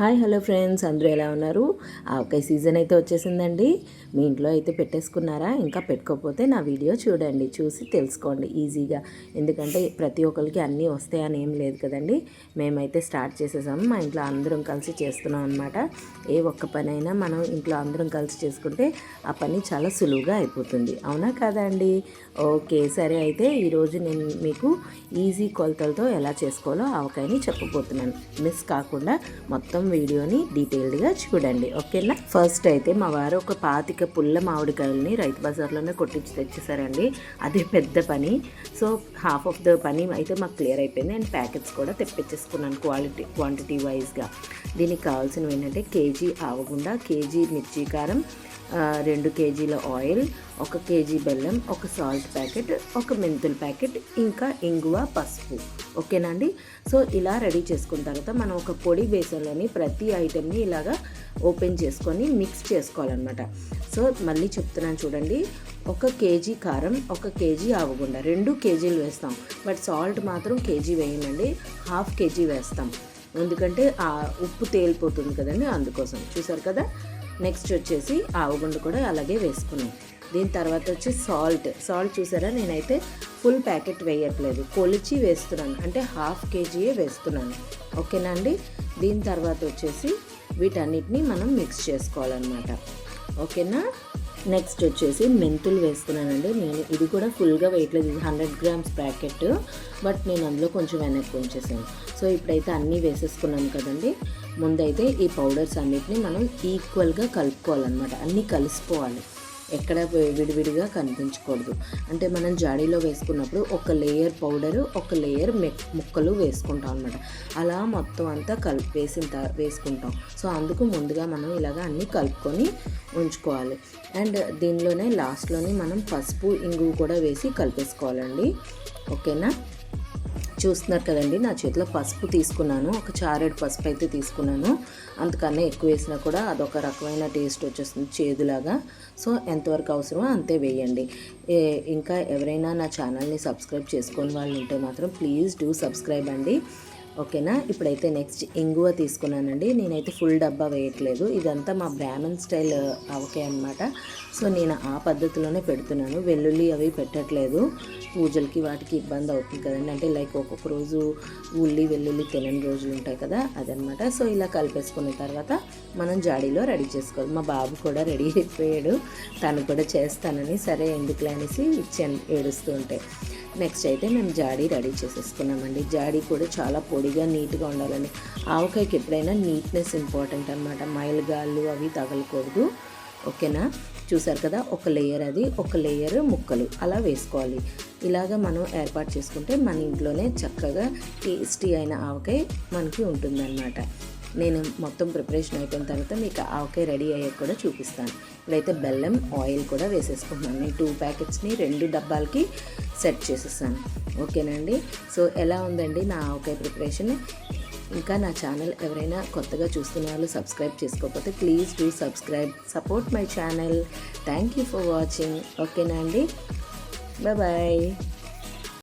Hi hello friends. అందరూ ఎలా ఉన్నారు? ఆవకాయ సీజన్ అయితే వచ్చేసిందండి. మీ ఇంట్లో అయితే పెట్టేసుకున్నారా? ఇంకా పెట్టుకోకపోతే నా వీడియో చూడండి. చూసి తెలుసుకోండి ఈజీగా. ఎందుకంటే ప్రతి ఒక్కరికి అన్నీ వస్తాయని ఏం లేదు కదండి. మేమైతే స్టార్ట్ చేసేసాము మా ఇంట్లో అందరం కలిసి చేస్తున్నాం అనమాట ఏ ఒక్క పని అయినా మనం ఇంట్లో అందరం కలిసి చేసుకుంటే ఆ పని చాలా సులువుగా అయిపోతుంది. అవునా కదా అండి? ఓకే సరే. అయితే ఈరోజు నేను మీకు ఈజీ కొలతలతో ఎలా చేసుకోవాలో ఆవకాయని చెప్పబోతున్నాను. మిస్ కాకుండా మొత్తం వీడియోని డీటెయిల్డ్గా చూడండి ఓకేనా? ఫస్ట్ అయితే మా వారు ఒక పాతిక పుల్ల మామిడికాయలని రైతు బజార్లోనే కొట్టించి తెచ్చేసారండి. అదే పెద్ద పని. సో హాఫ్ ఆఫ్ ద పని అయితే మాకు క్లియర్ అయిపోయింది. అండ్ ప్యాకెట్స్ కూడా తెప్పించేసుకున్నాను క్వాలిటీ క్వాంటిటీ వైజ్గా. దీనికి కావాల్సినవి ఏంటంటే కేజీ ఆవగుండ కేజీ మిర్చి కారం రెండు కేజీల ఆయిల్ ఒక కేజీ బెల్లం ఒక సాల్ట్ ప్యాకెట్ ఒక మెంతుల ప్యాకెట్ ఇంకా ఇంగువ పసుపు. ఓకేనా అండి? సో ఇలా రెడీ చేసుకున్న తర్వాత మనం ఒక పొడి బేసన్లోని ప్రతి ఐటెంని ఇలాగా ఓపెన్ చేసుకొని మిక్స్ చేసుకోవాలన్నమాట. సో మళ్ళీ చెప్తున్నాను చూడండి. ఒక కేజీ కారం ఒక కేజీ ఆవగుండ. రెండు కేజీలు వేస్తాం. బట్ సాల్ట్ మాత్రం కేజీ వేయమండి. హాఫ్ కేజీ వేస్తాం. ఎందుకంటే ఆ ఉప్పు తేలిపోతుంది కదండి అందుకోసం. చూసారు కదా? నెక్స్ట్ వచ్చేసి ఆవుగుండు కూడా అలాగే వేసుకున్నాం. దీని తర్వాత వచ్చి సాల్ట్. సాల్ట్ చూసారా? నేనైతే ఫుల్ ప్యాకెట్ వేయట్లేదు. కొలిచి వేస్తున్నాను. అంటే హాఫ్ కేజీయే వేస్తున్నాను. ఓకేనా అండి? దీని తర్వాత వచ్చేసి వీటన్నిటిని మనం మిక్స్ చేసుకోవాలన్నమాట. ఓకేనా? నెక్స్ట్ వచ్చేసి మెంతులు వేస్తున్నానండి. నేను ఇది కూడా ఫుల్గా వేయట్లేదు ఇది హండ్రెడ్ గ్రామ్స్ ప్యాకెట్. బట్ నేను అందులో కొంచెం వెనక్కి ఉంచేసాను. సో ఇప్పుడైతే అన్నీ వేసేసుకున్నాను కదండి. ముందైతే ఈ పౌడర్స్ అన్నిటిని మనం ఈక్వల్గా కలుపుకోవాలన్నమాట. అన్నీ కలిసిపోవాలి. ఎక్కడ విడివిడిగా కనిపించకూడదు. అంటే మనం జాడీలో వేసుకున్నప్పుడు ఒక లేయర్ పౌడరు ఒక లేయర్ ముక్కలు వేసుకుంటాం అనమాట అలా మొత్తం అంతా కలిపి వేసిన వేసుకుంటాం. సో అందుకు ముందుగా మనం ఇలాగ అన్నీ కలుపుకొని ఉంచుకోవాలి. అండ్ దీనిలోనే లాస్ట్లోనే మనం పసుపు ఇంగువ కూడా వేసి కలిపేసుకోవాలండి. ఓకేనా? చూస్తున్నారు కదండి. నా చేతిలో పసుపు తీసుకున్నాను. ఒక చారెడు పసుపు అయితే తీసుకున్నాను. అంతకన్నా ఎక్కువ వేసినా కూడా అదొక రకమైన టేస్ట్ వచ్చేస్తుంది చేదులాగా. సో ఎంతవరకు అవసరమో అంతే వేయండి. ఏ ఇంకా ఎవరైనా నా ఛానల్ని సబ్స్క్రైబ్ చేసుకొని వాళ్ళు ఉంటే మాత్రం ప్లీజ్ డూ సబ్స్క్రైబ్ అండి. ఓకేనా? ఇప్పుడైతే నెక్స్ట్ ఇంగువ తీసుకున్నానండి. నేనైతే ఫుల్ డబ్బా వేయట్లేదు. ఇదంతా మా బ్రాహ్మణ్ స్టైల్ uh, ఆవకాయ అనమాట సో నేను ఆ పద్ధతిలోనే పెడుతున్నాను. వెల్లుల్లి అవి పెట్టట్లేదు. పూజలకి వాటికి ఇబ్బంది అవుతుంది కదండి. అంటే లైక్ ఒక్కొక్క రోజు ఉల్లి వెల్లుల్లి తినని రోజులు ఉంటాయి కదా అదనమాట సో ఇలా కలిపేసుకున్న తర్వాత మనం జాడీలో రెడీ చేసుకోవాలి. మా బాబు కూడా రెడీ అయిపోయాడు. తను కూడా చేస్తానని సరే ఎందుకులే అనేసి ఇచ్చాను ఏడుస్తూ ఉంటే. నెక్స్ట్ అయితే మేము జాడీ రెడీ చేసేసుకున్నామండి. జాడీ కూడా చాలా పొడిగా నీట్గా ఉండాలండి. ఆవకాయకి ఎప్పుడైనా నీట్నెస్ ఇంపార్టెంట్ అనమాట మైలుగాళ్ళు అవి తగలకూడదు. ఓకేనా? చూసారు కదా? ఒక లేయర్ అది ఒక లేయర్ ముక్కలు. అలా వేసుకోవాలి. ఇలాగ మనం ఏర్పాటు చేసుకుంటే మన ఇంట్లోనే చక్కగా టేస్టీ అయిన ఆవకాయ మనకి ఉంటుందన్నమాట. నేను మొత్తం ప్రిపరేషన్ అయిపోయిన తర్వాత మీకు ఆవకాయ రెడీ అయ్యాక కూడా చూపిస్తాను. ఇప్పుడైతే బెల్లం ఆయిల్ కూడా వేసేసుకుంటున్నాను. నేను టూ ప్యాకెట్స్ని రెండు డబ్బాలకి సెట్ చేసేసాను. ఓకేనండి సో ఎలా ఉందండి నా ఆవకాయ ప్రిపరేషన్? ఇంకా నా ఛానల్ ఎవరైనా కొత్తగా చూస్తున్న వాళ్ళు సబ్స్క్రైబ్ చేసుకోకపోతే please do subscribe. Support my channel. Thank you for watching. ఓకేనా అండి? బాయ్.